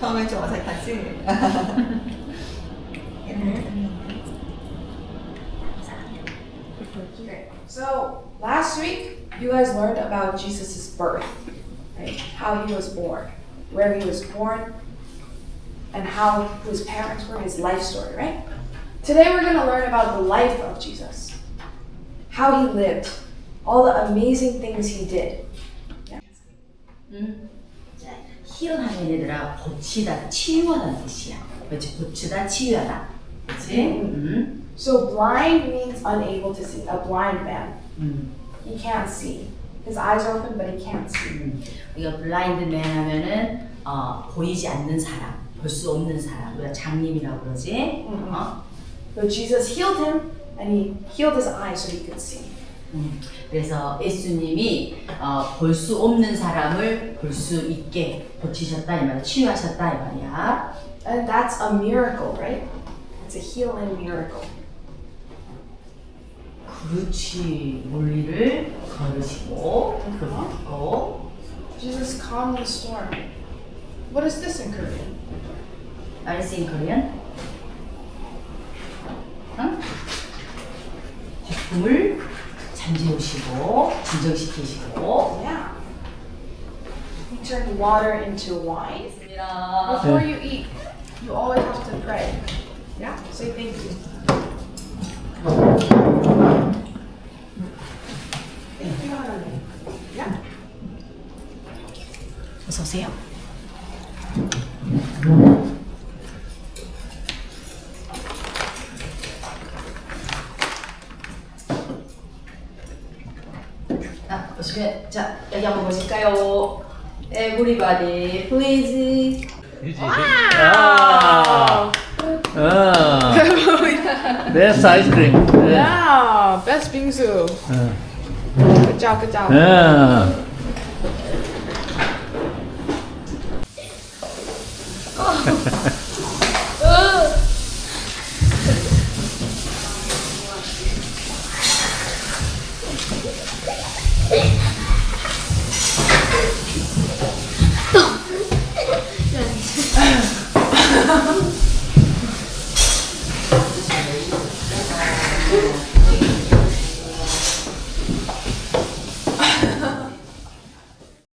처음엔 좀 어색하지? Okay, so last week you guys learned about Jesus' birth, right? How he was born, where he was born, and how who his parents were, his life story, right? Today we're going to learn about the life of Jesus, how he lived, all the amazing things he did. 힐하는 얘들아 고치다 치유하다는 뜻이야. 그렇지 고치다 치유하다. 그렇지? 음. So blind means unable to see, a blind man. 음. He can't see. His eyes are open, but he can't see. 음. 우리가 블라인드맨 하면은 어, 보이지 않는 사람, 볼 수 없는 사람. 우리가 장님이라고 그러지. 음. 어? But Jesus healed him, and he healed his eyes so he could see. 음. 그래서 예수님이 어, 볼 수 없는 사람을 볼 수 있게 고치셨다 이 말이야. 치유하셨다 이 말이야. And that's a miracle, right? It's a healing miracle. 그렇지. 논리를 걸으시고 그리고 Jesus calmed the storm. What is this in Korean? Alice in Korean? 응? 기쁨을 잠재우시고 진정시키시고 Yeah. He turned water into wine. 있습니다. Before you eat, you always have to pray. Yeah? Say thank you. Thank you, 하나님. Yeah. 어서 오세요. 아, 보시면 자 여기 한번 보실까요? 에브리바디 플리즈 유지. 아. 아. That's ice cream. 예. Yeah, best bingsu. 예. Good job, good job. 예. 또.